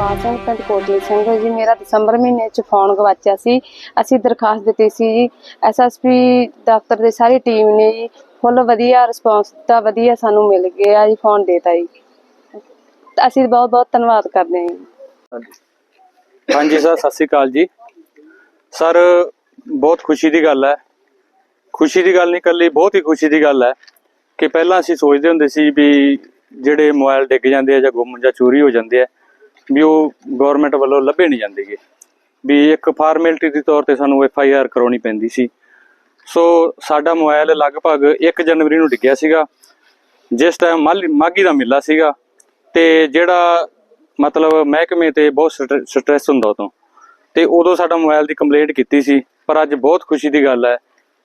ਜਸਪਾਲ ਸਿੰਘ ਪਿੰਡ ਕੋਟਲੀ ਸਿੰਘ ਜੀ, ਮੇਰਾ ਦਸੰਬਰ ਮਹੀਨੇ ਚ ਫੋਨ ਗਵਾਚਿਆ ਸੀ। ਅਸੀਂ ਦਰਖਾਸਤ ਦਿੱਤੀ ਸੀ ਜੀ। ਐਸਐਸਪੀ ਦਫ਼ਤਰ ਦੇ ਸਾਰੀ ਟੀਮ ਨੇ ਜੀ ਫੁੱਲ ਵਧੀਆ ਰਿਸਪੌਂਸ ਦਿੱਤਾ, ਵਧੀਆ ਸਾਨੂੰ ਮਿਲ ਗਿਆ ਜੀ ਫੋਨ ਦੇਤਾ ਜੀ। ਅਸੀਂ ਬਹੁਤ ਬਹੁਤ ਧੰਨਵਾਦ ਕਰਦੇ ਹਾਂ ਜੀ। ਹਾਂਜੀ ਸਰ, ਸਤਿ ਸ੍ਰੀ ਅਕਾਲ ਜੀ। ਸਰ, ਬਹੁਤ ਖੁਸ਼ੀ ਦੀ ਗੱਲ ਹੈ। ਖੁਸ਼ੀ ਦੀ ਗੱਲ ਨਹੀਂ ਕੱਲੀ ਬਹੁਤ ਹੀ ਖੁਸ਼ੀ ਦੀ ਗੱਲ ਹੈ ਕਿ ਪਹਿਲਾਂ ਅਸੀਂ ਸੋਚਦੇ ਹੁੰਦੇ ਸੀ ਵੀ ਜਿਹੜੇ ਮੋਬਾਈਲ ਡਿੱਗ ਜਾਂਦੇ ਆ ਜਾਂ ਗੁੰਮ ਜਾਂ ਚੋਰੀ ਹੋ ਜਾਂਦੇ ਆ ਵੀ ਉਹ ਗਵਰਨਮੈਂਟ ਵੱਲੋਂ ਲੱਭੇ ਨਹੀਂ ਜਾਂਦੇਗੇ। ਵੀ ਇੱਕ ਫਾਰਮੈਲਿਟੀ ਦੇ ਤੌਰ ਤੇ ਸਾਨੂੰ ਐਫ ਆਈ ਆਰ ਕਰਾਉਣੀ ਪੈਂਦੀ ਸੀ। ਸੋ ਸਾਡਾ ਮੋਬਾਈਲ ਲਗਭਗ 1 ਜਨਵਰੀ ਨੂੰ ਡਿੱਗਿਆ ਸੀਗਾ। ਜਿਸ ਟਾਈਮ ਮਾਗੀ ਦਾ ਮੇਲਾ ਸੀਗਾ। ਤੇ ਜਿਹੜਾ ਮਤਲਬ ਮਹਿਕਮੇ ਤੇ ਬਹੁਤ ਸਟ੍ਰੈਸ ਹੁੰਦਾ ਉਦੋਂ। ਤੇ ਉਦੋਂ ਸਾਡਾ ਮੋਬਾਈਲ ਦੀ ਕੰਪਲੇਂਟ ਕੀਤੀ ਸੀ। ਪਰ ਅੱਜ ਬਹੁਤ ਖੁਸ਼ੀ ਦੀ ਗੱਲ ਹੈ।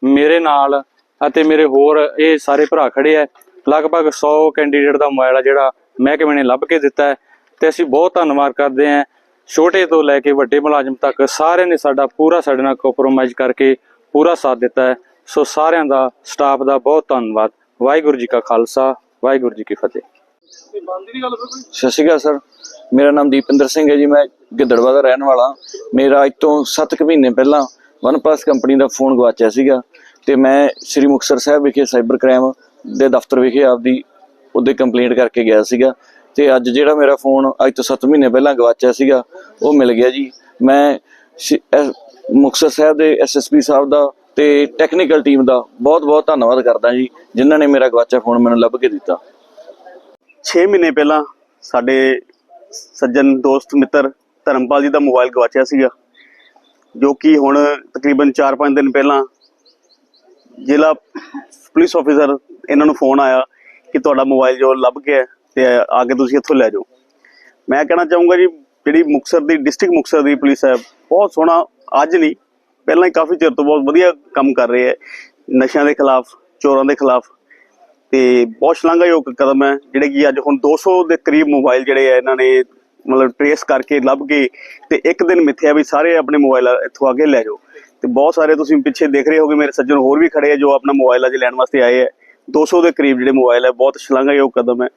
ਮੇਰੇ ਨਾਲ ਅਤੇ ਮੇਰੇ ਹੋਰ ਇਹ ਸਾਰੇ ਭਰਾ ਖੜੇ ਆ ਲਗਭਗ 100 ਕੈਂਡੀਡੇਟ ਦਾ ਮੋਬਾਈਲ ਆ ਜਿਹੜਾ ਮਹਿਕਮੇ ਨੇ ਲੱਭ ਕੇ ਦਿੱਤਾ ਹੈ। ਤੇ ਅਸੀਂ ਬਹੁਤ ਧੰਨਵਾਦ ਕਰਦੇ ਹਾਂ ਛੋਟੇ ਤੋਂ ਲੈ ਕੇ ਵੱਡੇ ਮੁਲਾਜ਼ਮ ਤੱਕ, ਸਾਰਿਆਂ ਨੇ ਸਾਡਾ ਪੂਰਾ ਸਾਡੇ ਨਾਲ ਕੰਪਰੋਮਾਈਜ਼ ਕਰਕੇ ਪੂਰਾ ਸਾਥ ਦਿੱਤਾ ਹੈ। ਸੋ ਸਾਰਿਆਂ ਦਾ ਸਟਾਫ ਦਾ ਬਹੁਤ ਧੰਨਵਾਦ। ਵਾਹਿਗੁਰੂ ਜੀ ਕਾ ਖਾਲਸਾ, ਵਾਹਿਗੁਰੂ ਜੀ ਕੀ ਫਤਿਹ। ਸਤਿ ਸ਼੍ਰੀ ਅਕਾਲ, ਸਰ। ਮੇਰਾ ਨਾਮ ਦੀਪਿੰਦਰ ਸਿੰਘ ਹੈ ਜੀ, ਮੈਂ ਗਿੱਦੜਵਾ ਦਾ ਰਹਿਣ ਵਾਲਾ। ਮੇਰਾ ਅੱਜ ਤੋਂ 7 ਕੁ ਮਹੀਨੇ ਪਹਿਲਾਂ ਵਨਪਲੱਸ ਕੰਪਨੀ ਦਾ ਫੋਨ ਗਵਾਚਿਆ ਸੀਗਾ ਤੇ ਮੈਂ ਸ੍ਰੀ ਮੁਕਤਸਰ ਸਾਹਿਬ ਵਿਖੇ ਸਾਈਬਰ ਕ੍ਰਾਈਮ ਦੇ ਦਫ਼ਤਰ ਵਿਖੇ ਆਪਦੀ ਉਹਦੇ ਕੰਪਲੇਂਟ ਕਰਕੇ ਗਿਆ ਸੀਗਾ। ਤੇ ਅੱਜ ਜਿਹੜਾ ਮੇਰਾ ਫੋਨ ਅੱਜ ਤੋਂ 7 ਮਹੀਨੇ ਪਹਿਲਾਂ ਗਵਾਚਿਆ ਸੀਗਾ, ਉਹ ਮਿਲ ਗਿਆ ਜੀ। ਮੈਂ ਸ਼੍ਰੀ- ਐਸ- ਮੁਕਤਸਰ ਸਾਹਿਬ ਦੇ ਐਸਐਸਪੀ ਸਾਹਿਬ ਦਾ ਤੇ ਟੈਕਨੀਕਲ ਟੀਮ ਦਾ ਬਹੁਤ-ਬਹੁਤ ਧੰਨਵਾਦ ਕਰਦਾ ਜੀ, ਜਿਨ੍ਹਾਂ ਨੇ ਮੇਰਾ ਗਵਾਚਿਆ ਫੋਨ ਮੈਨੂੰ ਲੱਭ ਕੇ ਦਿੱਤਾ। 6 ਮਹੀਨੇ ਪਹਿਲਾਂ ਸਾਡੇ ਸੱਜਣ ਦੋਸਤ, ਮਿੱਤਰ ਧਰਮਪਾਲ ਜੀ ਦਾ ਮੋਬਾਈਲ ਗਵਾਚਿਆ ਸੀਗਾ, ਜੋ ਕਿ ਹੁਣ ਤਕਰੀਬਨ 4-5 ਦਿਨ ਪਹਿਲਾਂ ਜ਼ਿਲ੍ਹਾ ਪੁਲਿਸ ਆਫੀਸਰ ਇਹਨਾਂ ਨੂੰ ਫੋਨ ਆਇਆ ਕਿ ਤੁਹਾਡਾ ਮੋਬਾਈਲ ਜੋ ਲੱਭ ਗਿਆ ਤੇ ਆ ਕੇ ਤੁਸੀਂ ਇੱਥੋਂ ਲੈ ਜਾਓ। ਮੈਂ ਕਹਿਣਾ ਚਾਹੂੰਗਾ ਜੀ, ਜਿਹੜੀ ਮੁਕਤਸਰ ਦੀ, ਡਿਸਟ੍ਰਿਕਟ ਮੁਕਤਸਰ ਦੀ ਪੁਲਿਸ ਹੈ, ਬਹੁਤ ਸੋਹਣਾ, ਅੱਜ ਨਹੀਂ, ਪਹਿਲਾਂ ਹੀ ਕਾਫੀ ਚਿਰ ਤੋਂ ਬਹੁਤ ਵਧੀਆ ਕੰਮ ਕਰ ਰਹੀ ਹੈ। ਨਸ਼ਿਆਂ ਦੇ ਖਿਲਾਫ, ਚੋਰਾਂ ਦੇ ਖਿਲਾਫ, ਤੇ ਬਹੁਤ ਸ਼ਲਾਘਾਯੋਗ ਕਦਮ ਹੈ, ਜਿਹੜੇ ਕਿ ਅੱਜ ਹੁਣ 200 ਦੇ ਕਰੀਬ ਮੋਬਾਈਲ ਜਿਹੜੇ ਆ ਇਹਨਾਂ ਨੇ ਮਤਲਬ ਟ੍ਰੇਸ ਕਰਕੇ ਲੱਭ ਕੇ ਤੇ ਇੱਕ ਦਿਨ ਮਿੱਥਿਆ ਵੀ ਸਾਰੇ ਆਪਣੇ ਮੋਬਾਈਲ ਇੱਥੋਂ ਆ ਕੇ ਲੈ ਜਾਓ। ਤੇ ਬਹੁਤ ਸਾਰੇ ਤੁਸੀਂ ਪਿੱਛੇ ਦੇਖ ਰਹੇ ਹੋਗੇ, ਮੇਰੇ ਸੱਜਣ ਹੋਰ ਵੀ ਖੜੇ ਆ ਜੋ ਆਪਣਾ ਮੋਬਾਈਲ ਅੱਜ ਲੈਣ ਵਾਸਤੇ ਆਏ ਆ 200 ਦੇ ਕਰੀਬ ਜਿਹੜੇ ਮੋਬਾਈਲ ਹੈ, ਬਹੁਤ ਸ਼ਲਾਘਾਯੋਗ ਕਦਮ ਹੈ।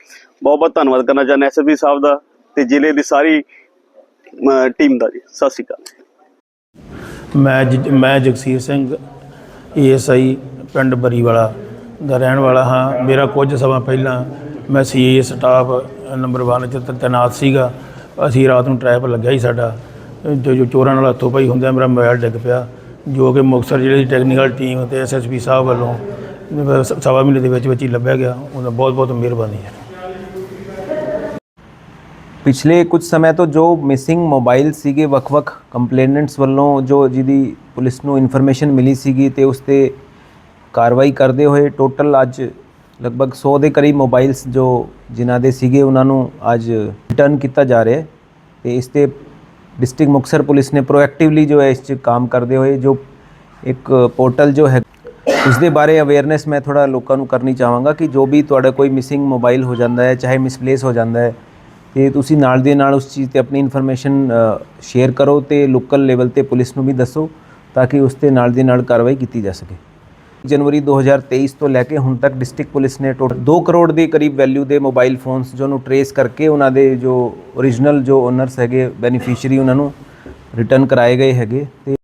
ਬਹੁਤ ਬਹੁਤ ਧੰਨਵਾਦ ਕਰਨਾ ਚਾਹੁੰਦਾ ਐਸਐਸਪੀ ਸਾਹਿਬ ਦਾ ਤੇ ਜ਼ਿਲ੍ਹੇ ਦੀ ਸਾਰੀ ਟੀਮ ਦਾ ਜੀ। ਸਤਿ ਸ਼੍ਰੀ ਅਕਾਲ। ਮੈਂ ਜ- ਮੈਂ ਜਗਸੀਰ ਸਿੰਘ ਏਐਸਆਈ ਪਿੰਡ ਬਰੀਵਾਲਾ ਦਾ ਰਹਿਣ ਵਾਲਾ ਹਾਂ। ਮੇਰਾ ਕੁਝ ਸਮਾਂ ਪਹਿਲਾਂ ਮੈਂ ਸੀਏ ਸਟਾਫ ਨੰਬਰ 1 ਚ ਤੈਨਾਤ ਸੀਗਾ। ਅਸੀਂ ਰਾਤ ਨੂੰ ਟ੍ਰੈਪ ਲੱਗਿਆ ਸੀ ਸਾਡਾ। ਜੋ ਜੋ ਚੋਰਾਂ ਨਾਲ ਹੱਥੋਂ ਪਾਈ ਹੁੰਦਿਆਂ ਮੇਰਾ ਮੋਬਾਈਲ ਡਿੱਗ ਪਿਆ। ਜੋ ਕਿ ਮੁਕਤਸਰ ਜ਼ਿਲ੍ਹੇ ਦੀ ਟੈਕਨੀਕਲ ਟੀਮ ਤੇ ਐਸਐਸਪੀ ਸਾਹਿਬ ਵੱਲੋਂ ਸਵਾ ਮਹੀਨੇ ਦੇ ਵਿੱਚ ਵਿੱਚ ਹੀ ਲੱਭਿਆ ਗਿਆ। ਉਹਦਾ ਬਹੁਤ ਬਹੁਤ ਮਿਹਰਬਾਨੀ ਹੈ। ਪਿਛਲੇ ਕੁਝ ਸਮੇਂ ਤੋਂ ਜੋ ਮਿਸਿੰਗ ਮੋਬਾਈਲ ਸੀਗੇ, ਵੱਖ-ਵੱਖ ਕੰਪਲੇਨੈਂਟਸ ਵੱਲੋਂ ਜੋ ਜਿਹਦੀ ਪੁਲਿਸ ਨੂੰ ਇਨਫੋਰਮੇਸ਼ਨ ਮਿਲੀ ਸੀਗੀ ਤੇ ਉਸ ਤੇ ਕਾਰਵਾਈ ਕਰਦੇ ਹੋਏ ਟੋਟਲ ਅੱਜ ਲਗਭਗ 100 ਦੇ ਕਰੀਬ ਮੋਬਾਈਲਸ ਜੋ ਜਿਨ੍ਹਾਂ ਦੇ ਸੀਗੇ, ਉਹਨਾਂ ਨੂੰ ਅੱਜ ਰਿਟਰਨ ਕੀਤਾ ਜਾ ਰਿਹਾ ਹੈ ਤੇ ਇਸ ਤੇ ਡਿਸਟ੍ਰਿਕਟ ਮੁਕਤਸਰ ਪੁਲਿਸ ਨੇ ਪ੍ਰੋਐਕਟਿਵਲੀ ਜੋ ਹੈ, ਇਸ 'ਚ ਕੰਮ ਕਰਦੇ ਹੋਏ ਜੋ ਇੱਕ ਪੋਰਟਲ ਜੋ ਹੈ ਉਸ ਦੇ ਬਾਰੇ ਅਵੇਅਰਨੈਸ ਮੈਂ ਥੋੜਾ ਲੋਕਾਂ ਨੂੰ ਕਰਨੀ ਚਾਹਾਂਗਾ ਕਿ ਜੋ ਵੀ ਤੁਹਾਡਾ ਕੋਈ ਮਿਸਿੰਗ ਮੋਬਾਈਲ ਹੋ ਜਾਂਦਾ ਹੈ, ਚਾਹੇ ਮਿਸਪਲੇਸ ਹੋ ਜਾਂਦਾ ਹੈ, ਤੇ ਤੁਸੀਂ ਨਾਲ ਦੇ ਨਾਲ ਉਸ ਚੀਜ਼ ਤੇ ਆਪਣੀ ਇਨਫੋਰਮੇਸ਼ਨ ਸ਼ੇਅਰ ਕਰੋ ਤੇ ਲੋਕਲ ਲੈਵਲ ਤੇ ਪੁਲਿਸ ਨੂੰ ਵੀ ਦੱਸੋ ਤਾਂ ਕਿ ਉਸ ਤੇ ਨਾਲ ਦੇ ਨਾਲ ਕਾਰਵਾਈ ਕੀਤੀ ਜਾ ਸਕੇ। ਜਨਵਰੀ 2023 ਤੋਂ ਲੈ ਕੇ ਹੁਣ ਤੱਕ ਡਿਸਟ੍ਰਿਕਟ ਪੁਲਿਸ ਨੇ ਟੋਟਲ 2 ਕਰੋੜ ਦੇ ਕਰੀਬ ਵੈਲਿਊ ਦੇ ਮੋਬਾਈਲ ਫੋਨਸ ਜੋ ਨੂੰ ਟਰੇਸ ਕਰਕੇ ਉਹਨਾਂ ਦੇ ਜੋ origignal ਜੋ ਓਨਰਸ ਹੈਗੇ ਬੈਨੀਫੀਸ਼ੀਅਰੀ ਉਹਨਾਂ ਨੂੰ ਰਿਟਰਨ ਕਰਾਏ ਗਏ ਹੈਗੇ, ਤੇ